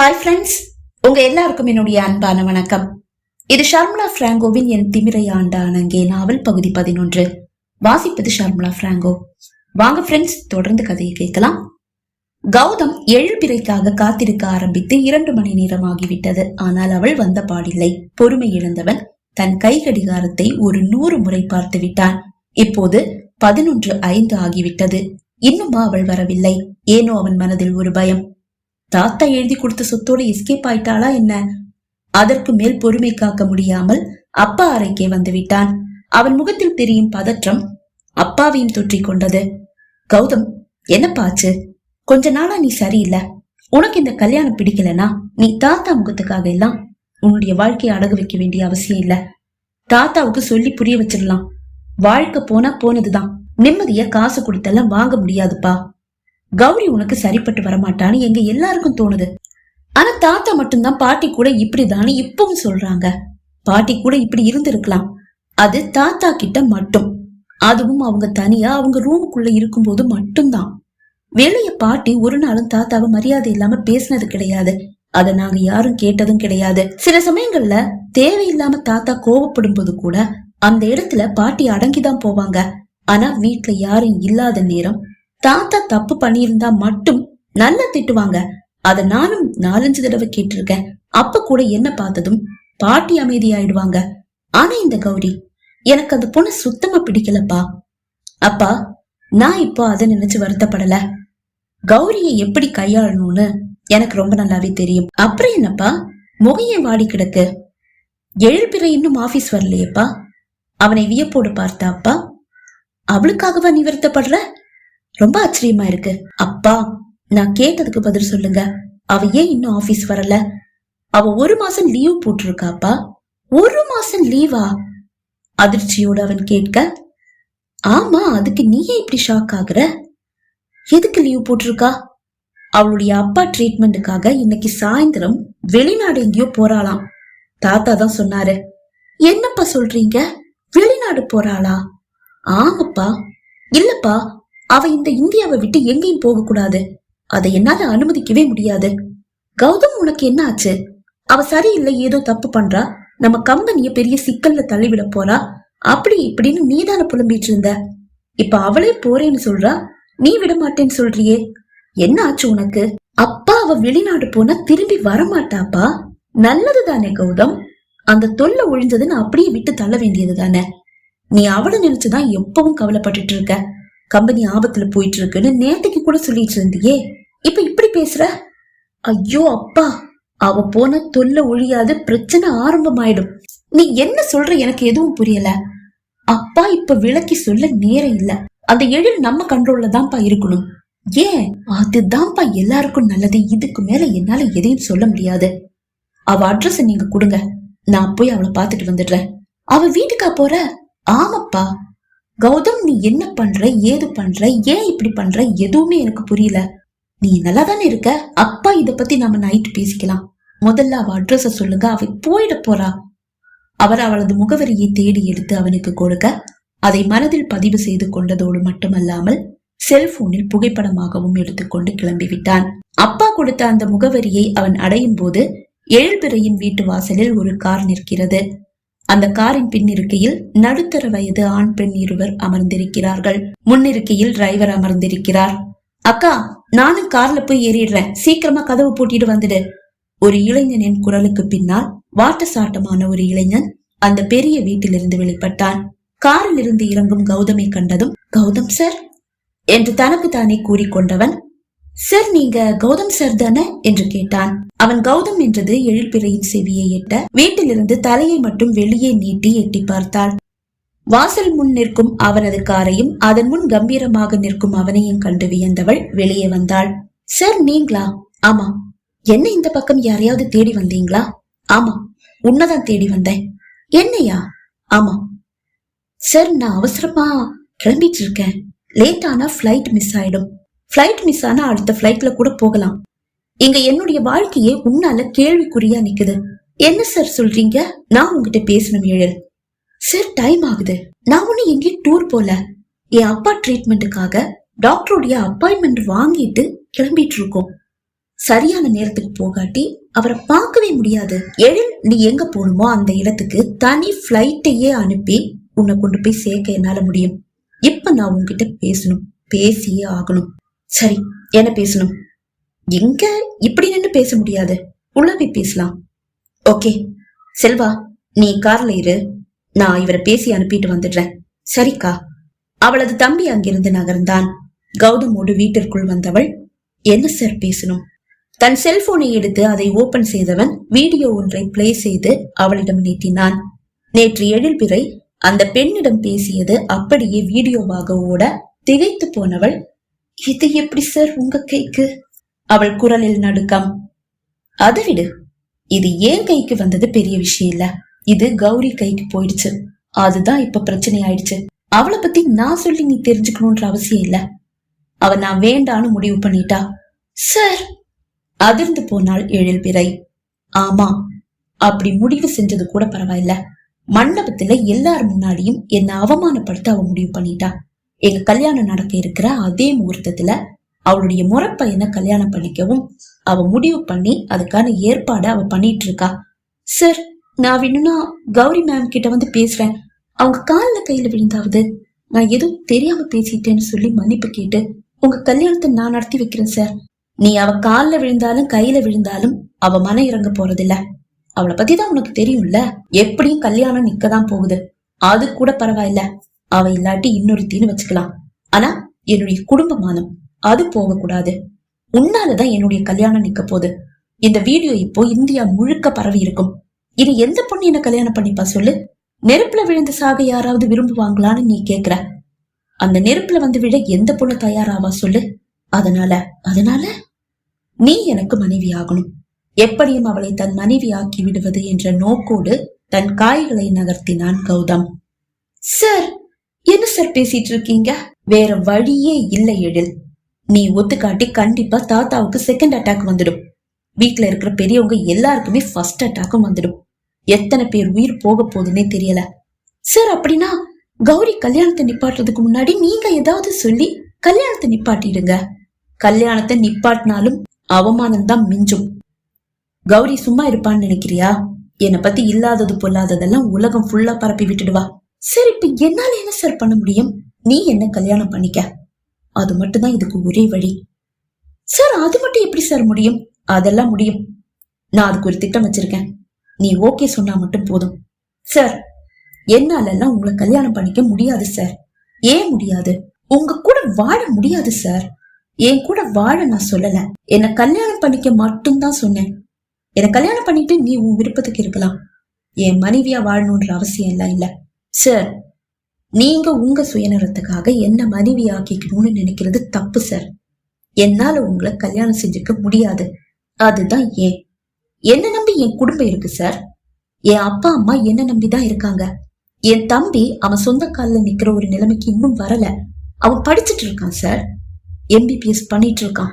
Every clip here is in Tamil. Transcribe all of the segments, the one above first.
ஹாய் ஃப்ரெண்ட்ஸ் உங்க எல்லாருக்கும் என்னுடைய அன்பான வணக்கம். இது ஷர்மலா பிராங்கோவின் என் திமிரை ஆண்டானங்கே நாவல் பகுதி பதினொன்று. வாசிப்பது ஷர்மலா பிராங்கோ. வாங்க ஃப்ரெண்ட்ஸ் தொடர்ந்து கதையை கேட்கலாம். கௌதம் எழுபிறைக்காக காத்திருக்க ஆரம்பித்து இரண்டு மணி நேரம் ஆகிவிட்டது ஆனால் அவள் வந்த பாடில்லை. பொறுமை இழந்தவன் தன் கை கடிகாரத்தை ஒரு நூறு முறை பார்த்து விட்டான். இப்போது பதினொன்று ஐந்து ஆகிவிட்டது. இன்னுமா அவள் வரவில்லை. ஏனோ அவன் மனதில் ஒரு பயம். தாத்தா எழுதி கொடுத்த சொத்தோட எஸ்கேப் ஆயிட்டாளா என்ன? அதற்கு மேல் பொறுமை காக்க முடியாமல் அப்பா அறைக்கே வந்து விட்டான். அவன் முகத்தில் தெரியும் பதற்றம் அப்பாவையும் தொற்றிக் கொண்டது. கௌதம் என்னப்பாச்சு கொஞ்ச நாளா நீ சரியில்லை. உனக்கு இந்த கல்யாணம் பிடிக்கலனா? நீ தாத்தா முகத்துக்காக எல்லாம் உன்னுடைய வாழ்க்கையை அடகு வைக்க வேண்டிய அவசியம் இல்ல. தாத்தாவுக்கு சொல்லி புரிய வச்சிடலாம். வாழ்க்கை போனா போனதுதான். நிம்மதியா காசு கொடுத்தெல்லாம் வாங்க முடியாதுப்பா. கௌரி உனக்கு சரிப்பட்டு வரமாட்டான்னு எங்க எல்லாருக்கும் தோணுது. ஆனா தாத்தா மட்டும்தான் பாட்டி கூட இப்படிதான்னு இப்பவும் சொல்றாங்க. பாட்டி கூட இப்படி இருந்திருக்கலாம். அது தாத்தா கிட்ட மட்டும். அதுவும் அவங்க தனியா அவங்க ரூமுக்குள்ள இருக்கும்போது மட்டும்தான். வெளிய பாட்டி ஒரு நாளும் தாத்தாவை மரியாதை இல்லாம பேசினது கிடையாது. அத நாங்க யாரும் கேட்டதும் கிடையாது. சில சமயங்கள்ல தேவையில்லாம தாத்தா கோவப்படும் போது கூட அந்த இடத்துல பாட்டி அடங்கிதான் போவாங்க. ஆனா வீட்டுல யாரும் இல்லாத நேரம் தாத்தா தப்பு பண்ணியிருந்தா மட்டும் நல்லா திட்டுவாங்க. அத நானும் நாலஞ்சு தடவை கேட்டிருக்கேன். அப்ப கூட என்ன பார்த்ததும் பாட்டி அமைதியாயிடுவாங்க. ஆனா இந்த கௌரி எனக்கு அந்த பொண்ணு சுத்தமா பிடிக்கலப்பா. அப்பா நான் இப்போ அதை நினைச்சு வருத்தப்படல. கௌரியை எப்படி கையாளணும்னு எனக்கு ரொம்ப நல்லாவே தெரியும். அப்புறம் என்னப்பா? முகையை வாடி கிடக்கு. எழுப்பிற இன்னும் ஆபீஸ் வரலையேப்பா? அவனை வியப்போடு பார்த்தாப்பா? அவளுக்காகவா நீ வருத்தப்படுற? ரொம்ப ஆச்சரியமா இருக்கு. அப்பா நான் கேட்டதுக்கு பதில் சொல்லுங்க. அவ ஏன் இன்னும் ஆபீஸ் வரல? அவ ஒரு மாசம் லீவ் போட்டிருக்காப்பா ஒரு மாசம் லீவா அதிர்ச்சியோடு அவன் கேட்க ஆமா அதுக்கு நீயே இப்படி ஷாக் ஆகுற? எதுக்கு லீவ் போட்டிருக்கா? அவளுடைய அப்பா ட்ரீட்மெண்ட்டுக்காக இன்னைக்கு சாயந்தரம் வெளிநாடு எங்கேயோ போறாளாம். தாத்தா தான் சொன்னாரு என்னப்பா சொல்றீங்க? வெளிநாடு போறாளா? ஆமாப்பா. இல்லப்பா அவ இந்த இந்தியாவை விட்டு எங்கேயும் போக கூடாது அதை என்னால அனுமதிக்கவே முடியாது. கௌதம் உனக்கு என்ன ஆச்சு? அவ சரியில்லை ஏதோ தப்பு பண்றா? நம்ம கம்பெனிய பெரிய சிக்கல்ல தள்ளிவிட போறா? அப்படி இப்படின்னு நீதான புலம்பிட்டு இருந்த. இப்ப அவளே போறேன்னு சொல்றா? நீ விட மாட்டேன்னு சொல்றியே. என்ன ஆச்சு உனக்கு? அப்பா அவ வெளிநாடு போனா திரும்பி வரமாட்டாப்பா? நல்லது தானே கௌதம். அந்த தொல்லை ஒழிஞ்சதுன்னு அப்படியே விட்டு தள்ள வேண்டியது தானே நீ அவளை நினைச்சுதான் எப்பவும் கவலைப்பட்டுட்டு இருக்க. கம்பெனி ஆபத்துல போயிட்டு இருக்குன்னு நேத்துக்கு கூட சொல்லிட்டு இருந்தியே. இப்ப இப்படி பேசுற? ஐயோ அப்பா. அவ போன தொல்ல ஒழியாது பிரச்சனை ஆரம்பமாயிடும். நீ என்ன சொல்ற எனக்கு எதுவும் புரியல. அப்பா இப்ப விளக்கி சொல்ல நேரம் இல்ல. அந்த எழில் நம்ம கண்ட்ரோல்ல தான்ப்பா இருக்கணும். ஏன்? அதுதான்ப்பா எல்லாருக்கும் நல்லது. இதுக்கு மேல என்னால எதையும் சொல்ல முடியாது. அவ அட்ரஸ் நீங்க கொடுங்க. நான் போய் அவளை பாத்துட்டு வந்துடுறேன். அவ வீட்டுக்கா போற? ஆமாப்பா. கௌதம் நீ என்ன பண்ற ஏது பண்ற ஏன் இப்படி பண்ற எதுவுமே எனக்கு புரியல. நீ நல்லா தானே இருக்க? அப்பா இத பத்தி நாம நைட் பேசிக்கலாம். முதல்ல அவ அட்ரஸ சொல்லுங்க அவ போயிட போறா. அவர் அவளது முகவரியை தேடி எடுத்து அவனுக்கு கொடுக்க அதை மனதில் பதிவு செய்து கொண்டதோடு மட்டுமல்லாமல் செல்போனில் புகைப்படமாகவும் எடுத்துக்கொண்டு கிளம்பிவிட்டான். அப்பா கொடுத்த அந்த முகவரியை அவன் அடையும் போது எழுபிறையின் வீட்டு வாசலில் ஒரு கார் நிற்கிறது. அந்த காரின் பின்னிருக்கையில் நடுத்தர வயது ஆண் பெண் இருவர் அமர்ந்திருக்கிறார்கள். முன்னிருக்கையில் டிரைவர் அமர்ந்திருக்கிறார். அக்கா நானும் கார்ல போய் ஏறிடுறேன். சீக்கிரமா கதவு பூட்டிட்டு வந்துடு. ஒரு இளைஞனின் குரலுக்கு பின்னால் வாட்ட சாட்டமான ஒரு இளைஞன் அந்த பெரிய வீட்டிலிருந்து வெளிப்பட்டான். காரில் இருந்து இறங்கும் கௌதமை கண்டதும் கௌதம் சார்? என்று தனக்கு தானே கூறிக்கொண்டவன் சார் நீங்க கௌதம் சார் தானே? என்று கேட்டான். அவன் கௌதம் என்றது எழில்பிறையின் செவியை எட்ட வீட்டிலிருந்து தலையை மட்டும் வெளியே நீட்டி எட்டி பார்த்தாள். வாசல் முன் நிற்கும் அவனது காரையும் அதன் முன் கம்பீரமாக நிற்கும் அவனையும் கண்டு வியந்தவள் வெளியே வந்தாள். சார் நீங்களா? ஆமா. என்ன இந்த பக்கம் யாரையாவது தேடி வந்தீங்களா? ஆமா உன்னதான் தேடி வந்தேன். என்னையா? ஆமா. சார் நான் அவசரமா கிளம்பிட்டு இருக்கேன். லேட் ஆனா ஃபிளைட் மிஸ் ஆயிடும். ஃப்ளைட் மிஸ் ஆனா அடுத்த ஃப்ளைட்ல கூட போகலாம். இங்க என்னுடைய வாழ்க்கையே உன்னால கேள்விக்குறியா நிக்குது. என்ன சார் சொல்றீங்க? நான் உங்ககிட்ட பேசணும் ஏழு. சார் டைம் ஆகுது. நான் ஒண்ணு எங்கேயும் டூர் போல. என் அப்பா ட்ரீட்மெண்ட்டுக்காக டாக்டருடைய அப்பாயின்மெண்ட் வாங்கிட்டு கிளம்பிட்டு இருக்கோம். சரியான நேரத்துக்கு போகாட்டி அவரை பார்க்கவே முடியாது. எழில் நீ எங்க போகணுமோ அந்த இடத்துக்கு தனி ஃப்ளைட்டையே அனுப்பி உன்னை கொண்டு போய் சேர்க்க என்னால முடியும். இப்ப நான் உங்ககிட்ட பேசணும். பேசியே ஆகணும். சரி என்ன பேசணும்? எங்க? இப்படி நின்று பேச முடியாது. உள்ள போய் பேசலாம். ஓகே செல்வா நீ கார்ல இரு. நான் இவரை பேசி அனுப்பிட்டு வந்துடுறேன். சரிக்கா. அவளது தம்பி அங்கிருந்து நகர்ந்தான். கௌதமோடு வீட்டிற்குள் வந்தவள் என்ன சார் பேசணும்? தன் செல்போனை எடுத்து அதை ஓபன் செய்தவன் வீடியோ ஒன்றை பிளே செய்து அவளிடம் நீட்டினான். நேற்று எழில்பிறை அந்த பெண்ணிடம் பேசியது அப்படியே வீடியோவாக ஓட திகைத்து போனவள் இது எப்படி சார் உங்க கைக்கு? அவள் குரலில் நடுக்கம். அதை விடு. இது ஏன் கைக்கு வந்தது பெரிய விஷயம் இல்ல. இது கௌரி கைக்கு போயிடுச்சு. அதுதான் இப்ப பிரச்சனை ஆயிடுச்சு. அவளை பத்தி நான் சொல்லி நீ தெரிஞ்சுக்கணும்ன்ற அவசியம் இல்ல. அவ நான் வேண்டான்னு முடிவு பண்ணிட்டா. சார்! அதிர்ந்து போனாள் எழில்பிறை ஆமா அப்படி முடிவு செஞ்சது கூட பரவாயில்ல. மண்டபத்துல எல்லார் முன்னாடியும் என்ன அவமானப்படுத்த அவ முடிவு பண்ணிட்டா. எங்க கல்யாணம் நடக்க இருக்கிற அதே முகூர்த்தத்துல அவளுடைய முறப்பையனை கல்யாணம் பண்ணிக்கவும் அவ முடிவு பண்ணி அதுக்கான ஏற்பாடு அவ பண்ணிட்டு இருக்கா. சார் நான் வேணும்னா கௌரி மேம் கிட்ட வந்து பேசுறேன். அவங்க கால்ல கையில விழுந்தாவது? நான் எதுவும் தெரியாம பேசிட்டேன்னு சொல்லி மன்னிப்பு கேட்டு உங்க கல்யாணத்தை நான் நடத்தி வைக்கிறேன் சார் நீ அவ கால்ல விழுந்தாலும் கையில விழுந்தாலும் அவ மன இறங்க போறதில்ல. அவளை பத்தி தான் உனக்கு தெரியும்ல? எப்படியும் கல்யாணம் நிக்கதான் போகுது. அது கூட பரவாயில்ல. அவ இல்லாட்டி இன்னொருத்தின்னு வச்சுக்கலாம். ஆனா என்னுடைய குடும்ப மானம் அது போகக்கூடாது. உன்னாலதான் என்னுடைய கல்யாணம் நிக்க போகுது. இந்த வீடியோ இப்போ இந்தியா முழுக்க பரவி இருக்கும். இனி எந்த பொண்ணு என்ன கல்யாணம் பண்ணிப்பா சொல்லு? நெருப்புல விழுந்த சாக யாராவது விரும்புவாங்களான்னு நீ கேக்குற. அந்த நெருப்புல வந்து விட எந்த பொண்ணு தயாராவா சொல்லு? அதனால அதனால நீ எனக்கு மனைவி ஆகணும். எப்படியும் அவளை தன் மனைவியாக்கி விடுவது என்ற நோக்கோடு தன் காய்களை நகர்த்தினான் கௌதம். சார் என்ன சார் பேசிட்டு இருக்கீங்க வேற வழியே இல்லை எழில். நீ ஒத்துக்காட்டி கண்டிப்பா தாத்தாவுக்கு செகண்ட் அட்டாக் வந்துடும். வீட்ல இருக்கிற பெரியவங்க எல்லாருக்குமே ஃபர்ஸ்ட் அட்டாக்கும் வந்துடும். எத்தனை பேர் உயிர் போக போகுதுன்னே தெரியல. சார் அப்படின்னா கௌரி கல்யாணத்தை நிப்பாட்டுறதுக்கு முன்னாடி நீங்க ஏதாவது சொல்லி கல்யாணத்தை நிப்பாட்டிடுங்க. கல்யாணத்தை நிப்பாட்டினாலும் அவமானம் தான் மிஞ்சும். கௌரி சும்மா இருப்பான்னு நினைக்கிறியா? என்னை பத்தி இல்லாதது பொல்லாததெல்லாம் உலகம் ஃபுல்லா பரப்பி விட்டுடுவா. சரி இப்ப என்னால என்ன சார் பண்ண முடியும்? நீ என்ன கல்யாணம் பண்ணிக்க? அது மட்டும்தான் இதுக்கு ஒரே வழி. சார் அது மட்டும் எப்படி சார் முடியும்? அதெல்லாம் முடியும். நான் அதுக்கு ஒரு திட்டம் வச்சிருக்கேன். நீ ஓகே சொன்னா மட்டும் போதும். சார் என்னாலெல்லாம் உங்களை கல்யாணம் பண்ணிக்க முடியாது சார் ஏன் முடியாது? உங்க கூட வாழ முடியாது சார் என் கூட வாழ நான் சொல்லல. என்ன கல்யாணம் பண்ணிக்க மட்டும்தான் சொன்னேன். என்ன கல்யாணம் பண்ணிட்டு நீ உன் விருப்பத்துக்கு இருக்கலாம். என் மனைவியா வாழணும்ன்ற அவசியம் எல்லாம் இல்ல. சார் நீங்க உங்க சுயநலத்துக்காக என்ன மனைவி ஆக்கிக்கணும்னு நினைக்கிறது தப்பு சார் என்னால உங்களை கல்யாணம் செஞ்சுக்க முடியாது. அதுதான் ஏன்? என்ன நம்பி என் குடும்பம் இருக்கு சார் என் அப்பா அம்மா என்ன நம்பிதான் இருக்காங்க? என் தம்பி அவன் சொந்த காலில் நிக்கிற ஒரு நிலைமைக்கு இன்னும் வரல. அவன் படிச்சுட்டு இருக்கான் சார் எம்பிபிஎஸ் பண்ணிட்டு இருக்கான்.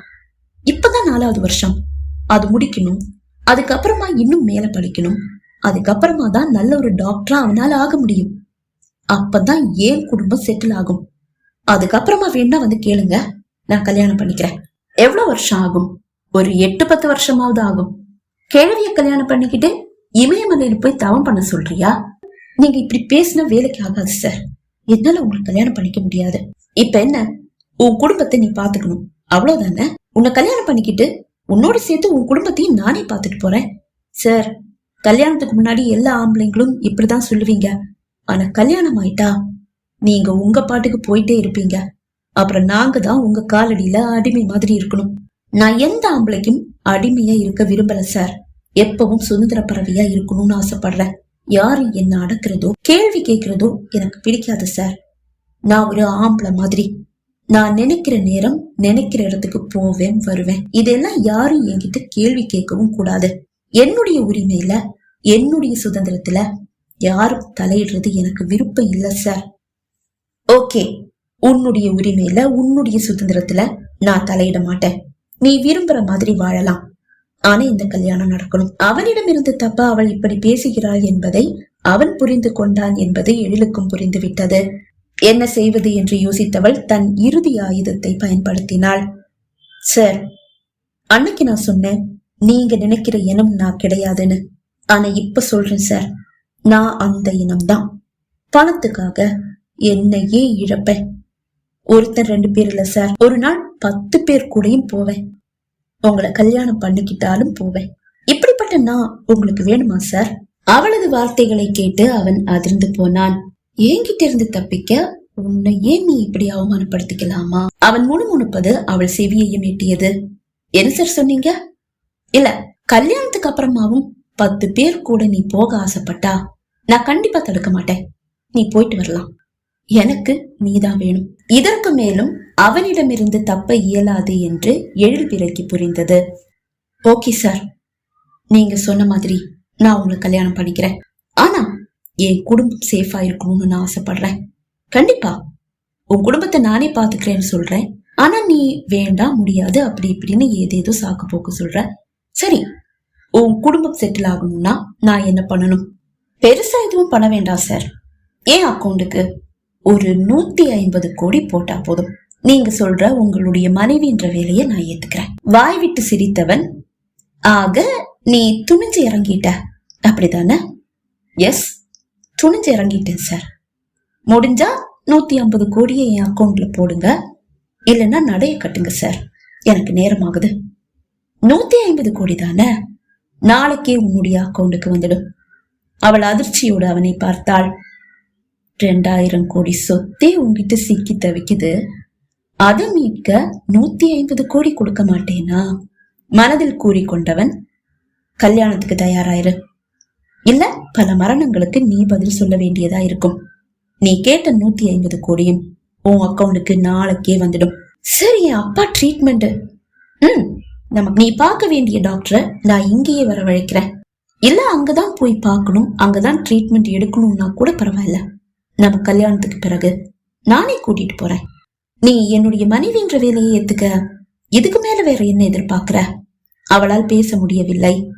இப்பதான் நாலாவது வருஷம். அது முடிக்கணும். அதுக்கப்புறமா இன்னும் மேல படிக்கணும். அதுக்கப்புறமா தான் நல்ல ஒரு டாக்டரா அவனால ஆக முடியும். அப்பதான் ஏன் குடும்பம் செட்டில் ஆகும்? அதுக்கப்புறமா வேணா வந்து கேளுங்க. நான் கல்யாணம் பண்ணிக்கிறேன். எவ்வளவு வருஷம் ஆகும்? ஒரு எட்டு பத்து வருஷமாவது ஆகும். கேள்விய கல்யாணம் பண்ணிக்கிட்டு இமயமலையில போய் தவம் பண்ண சொல்றியா? நீங்க இப்படி பேசினா வேலைக்கு ஆகாது சார் என்னால உங்களுக்கு கல்யாணம் பண்ணிக்க முடியாது. இப்ப என்ன? உன் குடும்பத்தை நீ பாத்துக்கணும். அவ்வளவுதானே? உன்னை கல்யாணம் பண்ணிக்கிட்டு உன்னோட சேர்த்து உன் குடும்பத்தையும் நானே பாத்துட்டு போறேன். சார் கல்யாணத்துக்கு முன்னாடி எல்லா ஆம்பளைங்களும் இப்படிதான் சொல்லுவீங்க. ஆனா கல்யாணம் ஆயிட்டா நீங்க உங்க பாட்டுக்கு போயிட்டே இருப்பீங்க. அப்புறம் நாங்க தான் உங்க காலடியில அடிமை மாதிரி இருக்கணும். நான் எந்த ஆம்பளைக்கும் அடிமையா இருக்க விரும்பல சார். எப்பவும் சுதந்திர பறவையா இருக்கணும்னு ஆசைப்படுறேன். யாரு என்ன அடக்குறதோ கேள்வி கேட்கறதோ எனக்கு பிடிக்காது சார். நான் ஒரு ஆம்பளை மாதிரி. நான் நினைக்கிற நேரம் நினைக்கிற இடத்துக்கு போவேன் வருவேன். இதெல்லாம் யாரும் என்கிட்ட கேள்வி கேட்கவும் கூடாது. என்னுடைய உரிமையில என்னுடைய சுதந்திரத்துல யாரும் தலையிடுறது எனக்கு விருப்பம் இல்ல சார் ஓகே உன்னுடைய உரிமையில உன்னுடைய சுதந்திரத்துல நான் தலையிட மாட்டேன். நீ விரும்புற மாதிரி வாழலாம். ஆனா இந்த கல்யாணம் நடக்கணும். அவனிடம் இருந்து தப்பா அவள் இப்படி பேசுகிறாள் என்பதை அவன் புரிந்து கொண்டான் என்பது எழிலுக்கும் புரிந்து விட்டது. என்ன செய்வது என்று யோசித்தவள் தன் இறுதி ஆயுதத்தை பயன்படுத்தினாள். சார் அன்னைக்கு நான் சொன்னேன் நீங்க நினைக்கிற இனம் நான் கிடையாதுன்னு. ஆனா இப்ப சொல்றேன் சார் நான் அந்த இனம்தான். பணத்துக்காக என்னையே இழப்பேன். ஒருத்தர் ரெண்டு பேர் இல்ல சார். ஒரு நாள் பத்து பேர் கூடயும் போவேன். உங்களை கல்யாணம் பண்ணிக்கிட்டாலும் போவேன். இப்படிப்பட்ட நான் உங்களுக்கு வேணுமா சார்? அவளது வார்த்தைகளை கேட்டு அவன் அதிர்ந்து போனான். என்கிட்ட இருந்து தப்பிக்க உன்னை ஏன் நீ இப்படி அவமானப்படுத்திக்கலாமா? அவன் முணுமுணுப்பது அவள் செவியையும் எட்டியது என்ன சார் சொன்னீங்க? இல்ல கல்யாணத்துக்கு அப்புறமாவும் பத்து பேர் கூட நீ போக ஆசைப்பட்டா? நான் கண்டிப்பா தடுக்க மாட்டேன். நீ போயிட்டு வரலாம். எனக்கு நீதான் வேணும். இதற்கு மேலும் அவனிடமிருந்து தப்ப இயலாது என்று எழில் பிறக்கி புரிந்தது. Okay sir. நீங்க சொன்ன மாதிரி நான் உங்களை கல்யாணம் பண்ணிக்கிறேன். ஆனா என் குடும்பம் சேஃபா இருக்கணும்னு நான் ஆசைப்படுறேன். கண்டிப்பா. உன் குடும்பத்தை நானே பாத்துக்கிறேன்னு சொல்றேன். ஆனா நீ வேண்டாம் முடியாது அப்படி இப்படின்னு ஏதேதோ சாக்கு போக்கு சொல்ற. சரி உன் குடும்பம் செட்டில் ஆகணும்னா நான் என்ன பண்ணணும்? பெருசா எதுவும் பண்ண வேண்டாம் சார் என் அக்கௌண்ட்டுக்கு ஒரு நூத்தி ஐம்பது கோடி போட்டா போதும். நீங்க சொல்ற உங்களுடைய மனைவின்ற வேலையை நான் ஏத்துக்கிறேன். வாய் விட்டு சிரித்தவன் ஆக நீ துணிஞ்சு இறங்கிட்ட. அப்படிதானே எஸ் துணிஞ்சு இறங்கிட்டேன் சார் முடிஞ்சா நூத்தி ஐம்பது கோடியை என் அக்கௌண்ட்ல போடுங்க. இல்லைன்னா நடைய கட்டுங்க சார் எனக்கு நேரமாகுது. நூத்தி ஐம்பது கோடி தானே? நாளைக்கே உன்னுடைய அக்கௌண்ட்டுக்கு வந்துடும். அவள் அதிர்ச்சியோடு அவனை பார்த்தாள். ரெண்டாயிரம் கோடி சொத்தே உன்கிட்ட சிக்கி தவிக்குது. அதை மீட்க நூத்தி ஐம்பது கோடி கொடுக்க மாட்டேனா? மனதில் கூறிக்கொண்டவன் கல்யாணத்துக்கு தயாராயிரு. இல்ல பல மரணங்களுக்கு நீ பதில் சொல்ல வேண்டியதா இருக்கும். நீ கேட்ட நூத்தி ஐம்பது கோடியும் உன் அக்கௌண்ட்டுக்கு நாளைக்கே வந்துடும். சரி என் அப்பா ட்ரீட்மெண்ட் ம் நம்ம நீ பார்க்க வேண்டிய டாக்டரை நான் இங்கேயே வரவழைக்கிறேன். இல்ல அங்கதான் போய் பார்க்கணும். அங்கதான் ட்ரீட்மெண்ட் எடுக்கணும்னா கூட பரவாயில்ல. நம்ம கல்யாணத்துக்கு பிறகு. நானே கூட்டிட்டு போறேன். நீ என்னுடைய மனைவின்ற வேலையை ஏத்துக்க. இதுக்கு மேல வேற என்ன எதிர்பார்க்கிற? அவளால் பேச முடியவில்லை.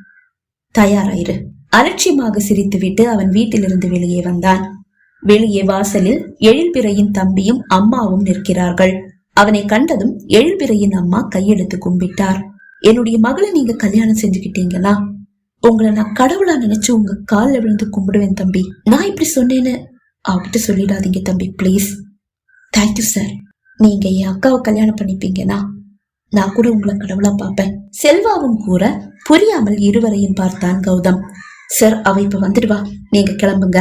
தயாராயிரு. அலட்சியமாக சிரித்துவிட்டு அவன் வீட்டிலிருந்து வெளியே வந்தான். வெளியே வாசலில் எழில்பிறையின் தம்பியும் அம்மாவும் நிற்கிறார்கள். அவனை கண்டதும் எழில்பிறையின் அம்மா கையெழுத்து கும்பிட்டார். என்னுடைய மகளை நீங்க கல்யாணம் செஞ்சுக்கிட்டீங்களா? உங்களை நான் கடவுளா நினைச்சு உங்க காலில் விழுந்து கும்பிடுவேன் தம்பி. நான் இப்படி சொன்னேன்னு அவர்கிட்ட சொல்லிடாதீங்க தம்பி ப்ளீஸ் தேங்க்யூ சார் நீங்க என் அக்காவை கல்யாணம் பண்ணிப்பீங்கன்னா நான் கூட உங்களை கடவுளா பார்ப்பேன். செல்வாவும் கூற புரியாமல் இருவரையும் பார்த்தான் கௌதம். சார் அவ இப்ப வந்துடுவா. நீங்க கிளம்புங்க.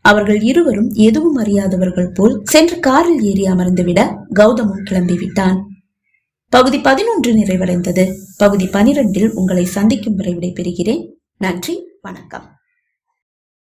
அவர்கள் இருவரும் எதுவும் அறியாதவர்கள் போல் சென்று காரில் ஏறி அமர்ந்துவிட கௌதமும் கிளம்பி விட்டான் பகுதி பதினொன்று நிறைவடைந்தது. பகுதி பனிரெண்டில் உங்களை சந்திக்கும் வரை விடைபெறுகிறேன். நன்றி வணக்கம்.